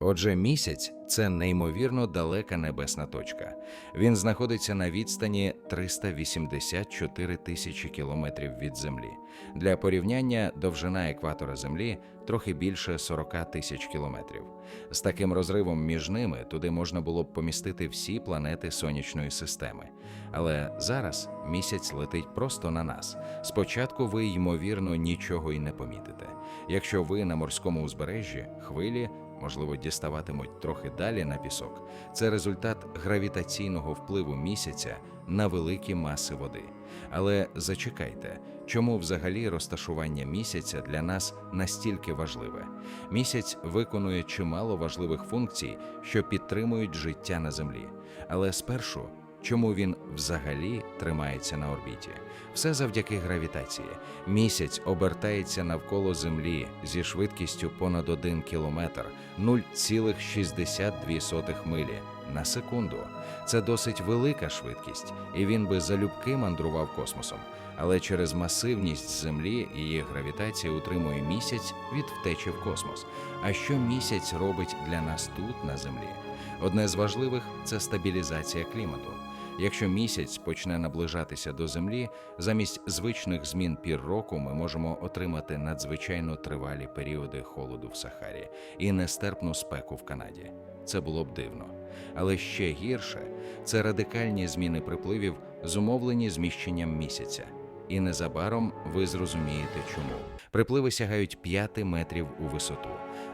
Отже, місяць це неймовірно далека небесна точка. Він знаходиться на відстані 384 тисячі кілометрів від Землі. Для порівняння довжина екватора Землі трохи більше 40 тисяч кілометрів. З таким розривом між ними туди можна було б помістити всі планети сонячної системи. Але зараз місяць летить просто на нас. Спочатку ви, ймовірно, нічого й не помітите. Якщо ви на морському узбережжі, хвилі можливо, діставатимуть трохи далі на пісок, це результат гравітаційного впливу місяця на великі маси води. Але зачекайте, чому взагалі розташування місяця для нас настільки важливе? Місяць виконує чимало важливих функцій, що підтримують життя на землі. Але спершу, чому він взагалі тримається на орбіті? Все завдяки гравітації. Місяць обертається навколо Землі зі швидкістю понад 1 кілометр 0,62 милі на секунду. Це досить велика швидкість, і він би залюбки мандрував космосом. Але через масивність Землі її гравітація утримує місяць від втечі в космос. А що місяць робить для нас тут, на Землі? Одне з важливих це стабілізація клімату. Якщо місяць почне наближатися до Землі, замість звичних змін пір року ми можемо отримати надзвичайно тривалі періоди холоду в Сахарі і нестерпну спеку в Канаді. Це було б дивно. Але ще гірше це радикальні зміни припливів, зумовлені зміщенням місяця. І незабаром ви зрозумієте, чому припливи сягають 5 метрів у висоту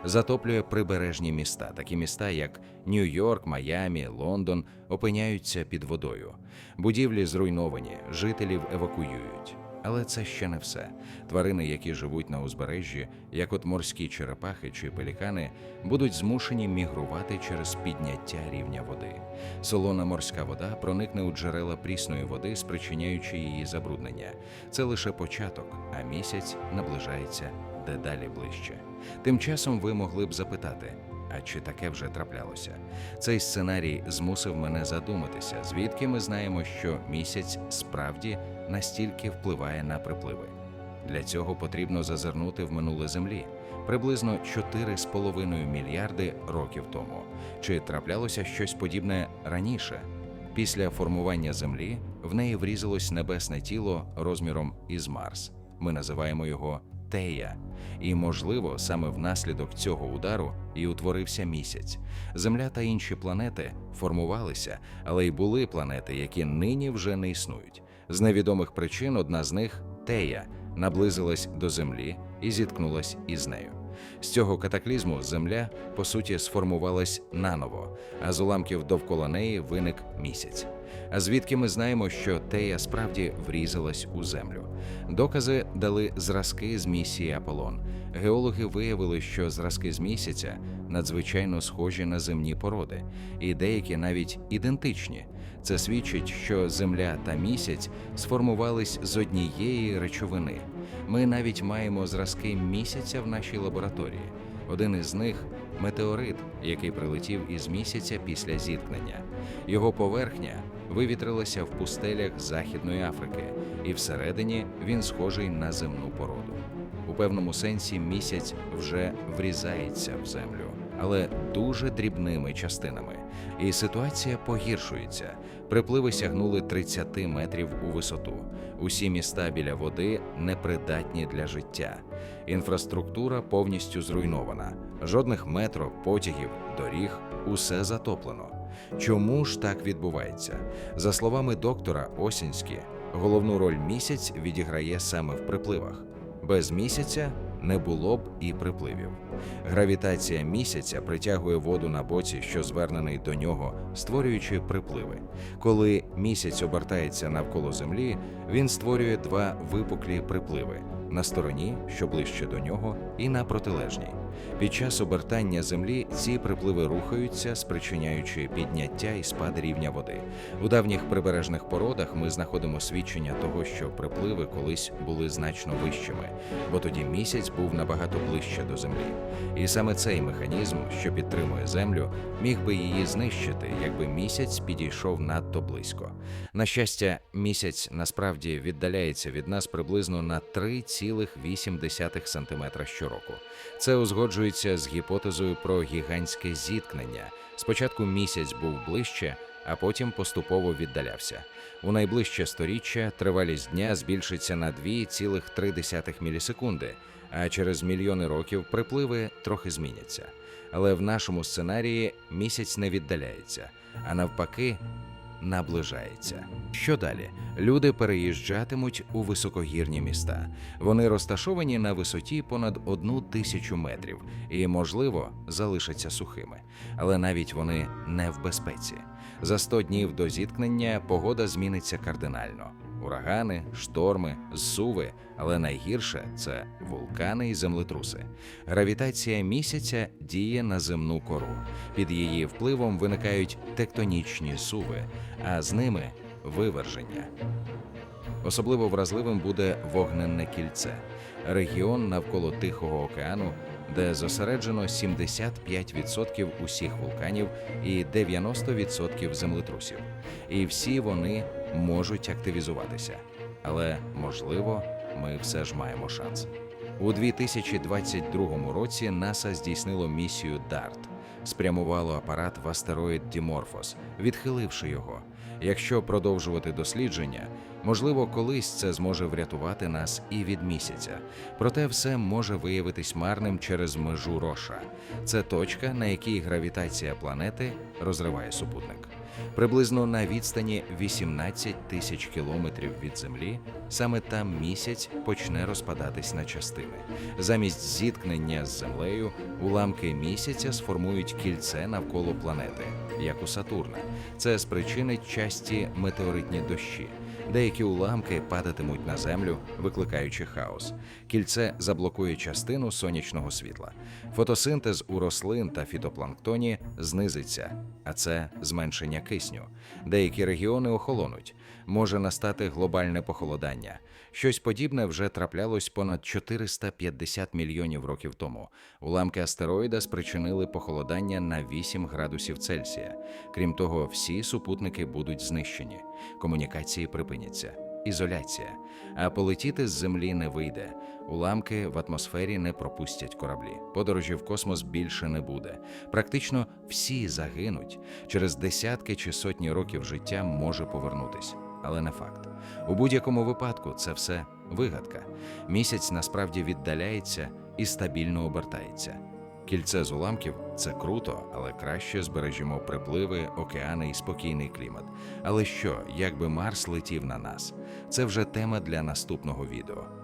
затоплює прибережні міста. Такі міста, як Нью-Йорк, Майамі, Лондон, опиняються під водою. Будівлі зруйновані, жителів евакуюють. Але це ще не все. Тварини, які живуть на узбережжі, як от морські черепахи чи пелікани, будуть змушені мігрувати через підняття рівня води. Солона морська вода проникне у джерела прісної води, спричиняючи її забруднення. Це лише початок, а місяць наближається дедалі ближче. Тим часом ви могли б запитати. А чи таке вже траплялося? Цей сценарій змусив мене задуматися, звідки ми знаємо, що місяць справді настільки впливає на припливи. Для цього потрібно зазирнути в минуле землі приблизно 4,5 мільярди років тому. Чи траплялося щось подібне раніше? Після формування Землі в неї врізалось небесне тіло розміром із Марс. Ми називаємо його Тея. І, можливо, саме внаслідок цього удару і утворився місяць. Земля та інші планети формувалися, але й були планети, які нині вже не існують. З невідомих причин одна з них Тея наблизилась до Землі і зіткнулась із нею. З цього катаклізму Земля, по суті, сформувалась наново, а з уламків довкола неї виник місяць. А звідки ми знаємо, що Тея справді врізалась у землю? Докази дали зразки з місії Аполлон. Геологи виявили, що зразки з місяця надзвичайно схожі на земні породи, і деякі навіть ідентичні. Це свідчить, що Земля та місяць сформувались з однієї речовини. Ми навіть маємо зразки місяця в нашій лабораторії. Один із них метеорит, який прилетів із місяця після зіткнення. Його поверхня вивітрилася в пустелях Західної Африки, і всередині він схожий на земну породу. Певному сенсі місяць вже врізається в землю, але дуже дрібними частинами. І ситуація погіршується. Припливи сягнули 30 метрів у висоту. Усі міста біля води непридатні для життя. Інфраструктура повністю зруйнована. Жодних метро, потягів, доріг, усе затоплено. Чому ж так відбувається? За словами доктора Осінські, головну роль місяць відіграє саме в припливах. Без місяця не було б і припливів. Гравітація місяця притягує воду на боці, що звернений до нього, створюючи припливи. Коли місяць обертається навколо Землі, він створює два випуклі припливи на стороні, що ближче до нього, і на протилежній. Під час обертання землі ці припливи рухаються, спричиняючи підняття і спад рівня води. У давніх прибережних породах ми знаходимо свідчення того, що припливи колись були значно вищими, бо тоді місяць був набагато ближче до землі. І саме цей механізм, що підтримує землю, міг би її знищити, якби місяць підійшов надто близько. На щастя, місяць насправді віддаляється від нас приблизно на 3,8 см щороку. Це узгоджується з гіпотезою про гігантське зіткнення. Спочатку місяць був ближче, а потім поступово віддалявся. У найближче сторіччя тривалість дня збільшиться на 2,3 мілісекунди, а через мільйони років припливи трохи зміняться. Але в нашому сценарії місяць не віддаляється, а навпаки, наближається. Що далі? Люди переїжджатимуть у високогірні міста. Вони розташовані на висоті понад одну тисячу метрів і, можливо, залишаться сухими. Але навіть вони не в безпеці. За 100 днів до зіткнення погода зміниться кардинально. Урагани, шторми, зсуви, але найгірше це вулкани і землетруси. Гравітація місяця діє на земну кору. Під її впливом виникають тектонічні суви, а з ними виверження. Особливо вразливим буде вогненне кільце, регіон навколо Тихого океану, де зосереджено 75% усіх вулканів і 90% землетрусів. І всі вони можуть активізуватися. Але можливо, ми все ж маємо шанс. У 2022 році НАСА здійснило місію DART, спрямувало апарат в астероїд Діморфос, відхиливши його. Якщо продовжувати дослідження, можливо, колись це зможе врятувати нас і від місяця. Проте все може виявитись марним через межу Роша. Це точка, на якій гравітація планети розриває супутник. Приблизно на відстані 18 тисяч кілометрів від Землі, саме там місяць почне розпадатись на частини. Замість зіткнення з Землею уламки місяця сформують кільце навколо планети, як у Сатурна. Це спричинить часті метеоритні дощі. Деякі уламки падатимуть на землю, викликаючи хаос. Кільце заблокує частину сонячного світла. Фотосинтез у рослин та фітопланктоні знизиться, а це зменшення кисню. Деякі регіони охолонуть. Може настати глобальне похолодання. Щось подібне вже траплялось понад 450 мільйонів років тому. Уламки астероїда спричинили похолодання на 8 градусів Цельсія. Крім того, всі супутники будуть знищені, комунікації припиняться, ізоляція. А полетіти з землі не вийде. Уламки в атмосфері не пропустять кораблі. Подорожі в космос більше не буде. Практично всі загинуть. Через десятки чи сотні років життя може повернутись, але не факт. У будь-якому випадку це все вигадка. Місяць насправді віддаляється і стабільно обертається. Кільце з уламків це круто, але краще збережімо припливи, океани і спокійний клімат. Але що, якби Марс летів на нас? Це вже тема для наступного відео.